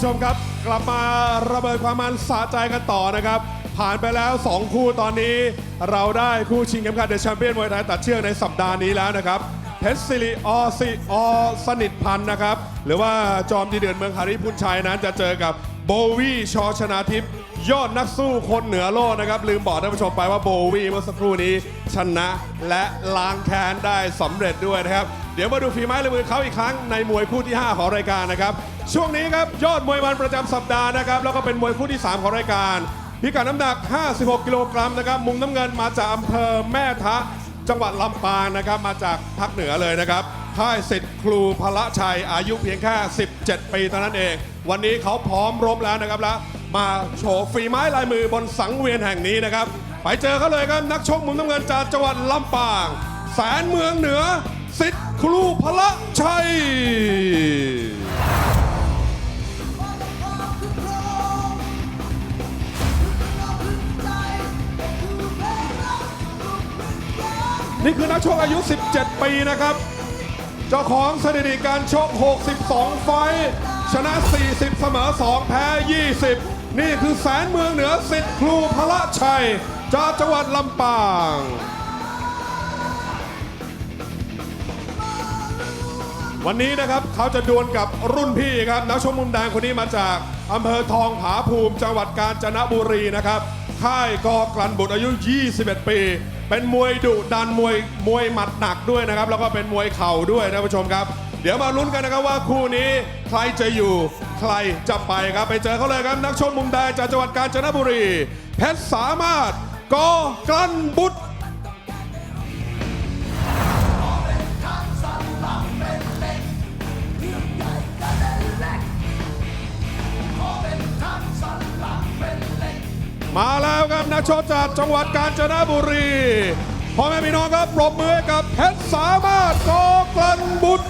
ผู้ชมครับ กลับมาระเบิดความมันสะใจกันต่อนะครับ ผ่านไปแล้ว 2 คู่ตอนนี้ เราได้คู่ชิงเข็มขัดเดอะแชมเปี้ยนมวยไทยตัดเชือกในสัปดาห์นี้แล้วนะครับเพชรศิริอสิอสนิทพันธ์นะครับ หรือว่าจอมดีเดือนเมืองหาริพุนชัยนั้นจะเจอกับโบวี่ชอชนาทิพย์ยอดนักสู้คนเหนือโลกนะครับ ลืมบอกท่านผู้ชมไปว่าโบวี่เมื่อสักครู่นี้ ชนะและล้างแค้นได้สำเร็จด้วยนะครับ เดี๋ยวมาดูฝีไม้ลายมือเขาอีกครั้งในมวยคู่ที่ 5 ของรายการนะครับ ช่วงนี้ครับ ยอดมวยมันประจำสัปดาห์นะครับ แล้วก็เป็นมวยคู่ที่ 3 ของรายการ พิกัดน้ำหนัก 56 กิโลกรัมนะครับ มุมน้ำเงินมาจากอำเภอแม่ทะ จังหวัดลำปางนะครับ มาจากภาคเหนือเลยนะครับค่ายสิทธิ์ครูพละชัยอายุเพียงแค่ 17 ปีเท่านั้นเอง วันนี้เขาพร้อมรบแล้วนะครับแล้วมาโชว์ฝีไม้ลายมือบนสังเวียนแห่งนี้นะครับ ไปเจอเขาเลยครับนักชกมุมน้ำเงินจากจังหวัดลำปาง แสนเมืองเหนือสิทธิ์ครูพละชัย นี่คือนักชกอายุ 17 ปีนะครับ เจ้าของสถิติการชก 62 ไฟ ชนะ 40 เสมอ 2 แพ้ 20 นี่คือแสนเมืองเหนือสิทธิ์ครูพระชัย จากจังหวัดลำปางวันนี้นะครับเขาจะดวลกับรุ่นพี่ครับนักชกมุมแดงคนนี้มาจากอำเภอทองผาภูมิจังหวัดกาญจนบุรีนะครับค่ายกอกลันบุตรอายุ 21 ปี เป็นมวยดุดันมวยมวยหมัดหนักด้วยนะครับ แล้วก็เป็นมวยเข่าด้วยนะผู้ชมครับ เดี๋ยวมาลุ้นกันนะครับว่าคู่นี้ใครจะอยู่ใครจะไปครับไปเจอเขาเลยครับนักชกมุมแดงจากจังหวัดกาญจนบุรี เพชรสามารถกอกลันบุตรมาแล้ว นักชกจากจังหวัดกาญจนบุรีพ่อแม่พี่น้องครับปรบมือให้กับเพชรสามารถกอกลันบุตร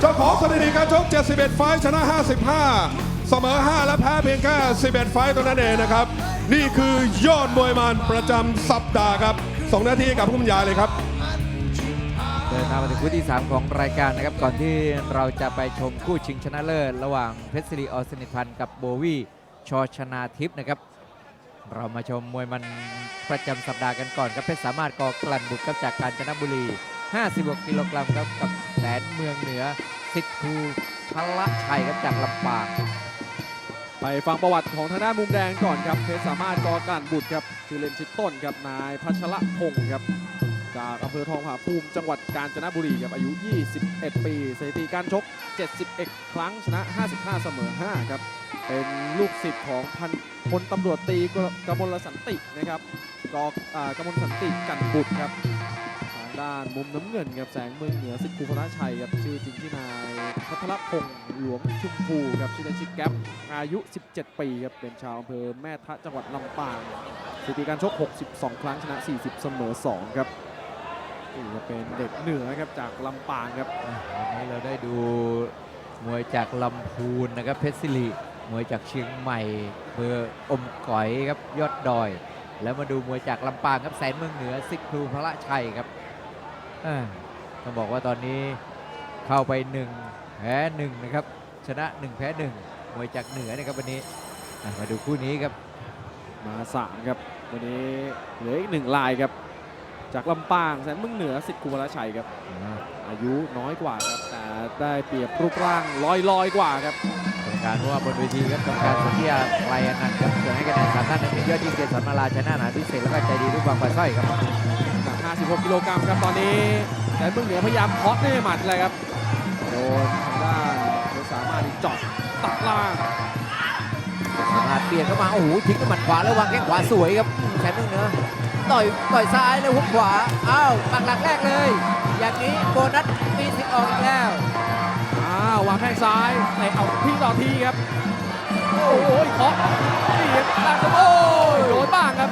เจ้าของสถิติการชก 71 ไฟท์ชนะ 55 เสมอ 5 และแพ้เพียงแค่ 11 ไฟท์ตัวนั้นเองนะครับ นี่คือยอดมวยมันประจำสัปดาห์ครับส่งนาทีกับผู้บรรยายเลยครับ เดินทางมาถึงคู่ที่ 3 ของรายการนะครับ ก่อนที่เราจะไปชมคู่ชิงชนะเลิศ ระหว่างเพชรศิริออสนิทพันธ์กับโบวี่ชอชนาทิพย์นะครับ เรามาชมมวยมันประจำสัปดาห์กันก่อนครับเพชรสามารถกอกลั่นบุตรครับจากกาญจนบุรี 56กิโลกรัมครับกับแสนเมืองเหนือสิทธิ์ครูพละชัยครับจากลำปางไปฟังประวัติของทางด้านมุมแดงก่อนครับเพชรสามารถกอการบุตรครับชื่อเล่นชื่อต้นครับนายพัชระพงศ์ครับจากอำเภอทองผาภูมิจังหวัด กาญจนบุรีครับอายุ 21 ปีสถิติการชก 71 ครั้งชนะ 55 เสมอ 5 ครับ เป็นลูกศิษย์ของพันพลตำรวจตีกมลสันตินะครับกอ่ากมลสันติกันบุตรครับทางด้านมุมน้ำเงินครับแสงเมืองเหนือสิทธิ์ภูพระชัยครับชื่อจริงที่นายพัทรพงศ์หลวงชุมพูครับชื่อเล่นชื่อแก๊ปอายุ 17 ปีครับเป็นชาวอำเภอแม่ทะจังหวัดลำปางสถิติการชก 62 ครั้งชนะ 40 เสมอ 2 ครับ นี่ก็เป็นเด็กเหนือครับจากลำปางครับ วันนี้เราได้ดูมวยจากลำพูนนะครับเพชรศิริมวยจากเชียงใหม่เบอร์อมก๋อยครับยอดดอย แล้วมาดูมวยจากลำปางครับแสนเมืองเหนือสิทธิ์ครูพระชัยครับอ่าต้องบอกว่าตอนนี้เข้าไปหนึ่งแพ้หนึ่งนะครับชนะหนึ่งแพ้หนึ่งมวยจากเหนือนะครับวันนี้อะมาดูคู่นี้ครับมาสามครับ วันนี้เหลืออีกหนึ่งลายครับ จากลำปางแสนเมืองเหนือสิทธิ์ภูพระชัยครับอ่าอายุน้อยกว่าครับแต่ได้เปรียบรูปร่างลอยลอยๆกว่าครับกรรมการเพราะว่าบนเวทีครับกรรมการสัญญาไกลอนันต์ครับส่วนให้คะแนนสามท่านนั้นเป็นยอดยิ่งเกียรติสอนมาลาชนะหนาพิเศษแล้วก็ใจดีรูปบางปลาสร้อยครับหนัก56กิโลกรัมครับตอนนี้แสนเมืองเหนือพยายามเคาะด้วยหมัดเลยครับโดนทางด้านเพชรสามารถที่เจาะตัดล่างสามารถเปลี่ยนเข้ามาโอ้โหทิ้งด้วยหมัดขวาแล้ววางแข้งขวาสวยครับแสนเมืองเหนือ ต่อยต่อยซ้ายแล้วหุกขวาอ้าวปักหลักแรกเลย อย่างนี้โบนัสมีสิทธิ์ออกอีกแล้วอ้าววางแข้งซ้ายเตะเอาทีต่อทีครับ โอ้โหเคาะนี่ครับลากครับโอ้ยโดนบ้างครับ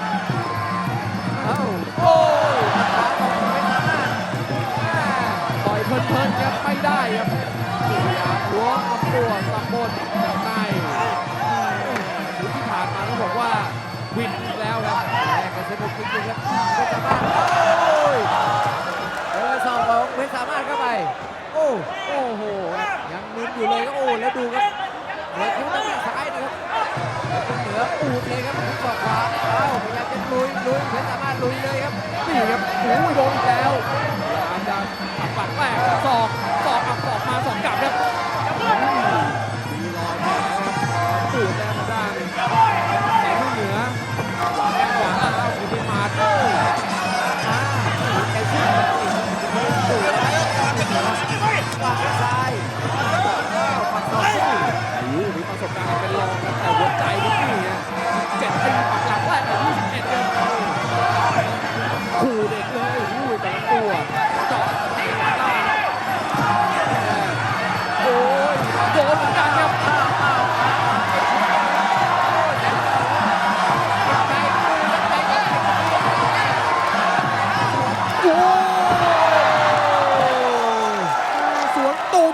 อ้าวโอ้ยหมัดขวาของเพชรสามารถอ่าต่อยเพลินๆครับไม่ได้ครับพยายามล้วงลำตัวตับบน บุกจริงๆครับเพชรสามารถโอ้ยเจอสองของเพชรสามารถเข้าไป โอ้โอ้โหยังมึนอยู่เลยครับโอ้แล้วดูครับเหัวคิ้วตั้งแต่ซ้ายนะครับเหนือปูดเลยครับหุกศอกขวาเอ้าพยายามจะลุยลุยเพชรสามารถลุยเลยครับนี่ครับโอ้ยโดนอีกแล้วพยายามจะปักปักแรกศอกศอก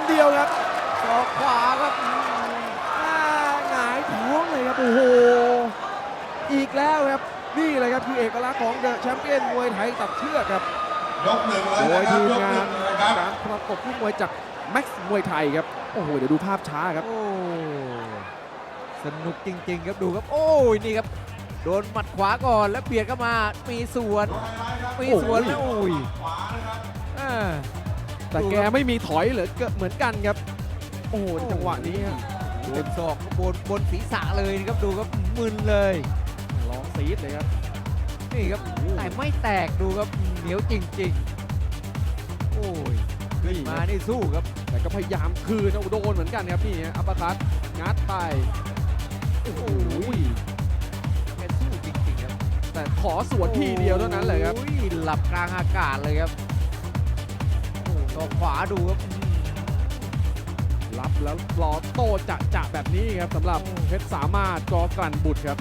เดียวครับศอกขวาครับอ่าหงายท้องเลยครับโอ้โหอีกแล้วครับนี่เลยครับคือเอกลักษณ์ของเดอะแชมเปี้ยนมวยไทยตัดเชือกครับยกหนึ่งเลยโดนะยครับทีมยกงาหนึ่นงเลยครับการประกบผู้มวยจากแม็กซ์มวยไทยครับโอ้โหเดี๋ยวดูภาพช้าครับโอ้สนุกจริง ๆ ครับดูครับ โอ้ยนี่ครับ โดนหมัดขวาก่อนแล้วเบียดเข้ามา มีสวน มีสวนแล้วโอ้ยอ่า แต่แกไม่มีถอยเหลือเกินเหมือนกันครับ โอ้โหจังหวะนี้ฮะโดนศอกบนบนศีรษะเลยนะครับดูครับมึนเลยร้องซีดเลยครับนี่ครับแต่ไม่แตกดูครับเหนียวจริง ๆ โอ้ยนี่มาครับนี่สู้ครับ แต่ก็พยายามคืนเอาโดนเหมือนกันครับนี่ฮะอัปเปอร์คัตงัดไปโอ้โหแกสู้จริงๆครับแต่ขอสวนทีเดียวเท่านั้นเลยครับโอ้ยหลับกลางอากาศเลยครับโอ้ ศอกขวาดูครับรับแล้วรอโต้จะจะแบบนี้ครับสำหรับเพชรสามารถกอกลั่นบุตรครับ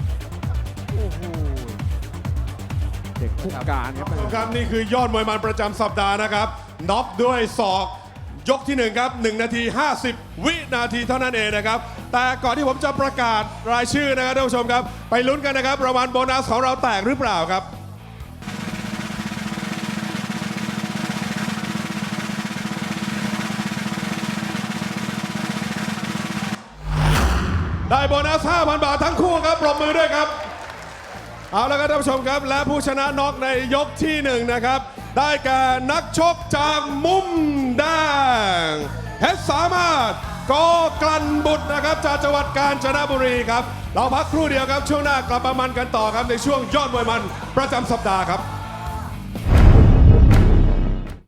โอ้โหเด็กผู้การครับครับนี่คือยอดมวยมันประจำสัปดาห์นะครับน็อกด้วยศอกยกที่หนึ่งครับ1นาที 50 วินาทีเท่านั้นเองนะครับ แต่ก่อนที่ผมจะประกาศรายชื่อนะครับท่านผู้ชมครับ ไปลุ้นกันนะครับรางวัลโบนัสของเราแตกหรือเปล่าครับ ได้โบนัส 5,000 บาททั้งคู่ครับปรบมือด้วยครับ เอาละครับท่านผู้ชมครับ และผู้ชนะน็อกในยกที่หนึ่งนะครับ ได้แก่นักชกจากมุมแดงเพชรสามารถกอกลันบุตรนะครับจากจังหวัดกาญจนบุรีครับ เราพักครู่เดียวครับช่วงหน้ากลับมามันกันต่อครับในช่วงยอดมวยมันประจำสัปดาห์ครับ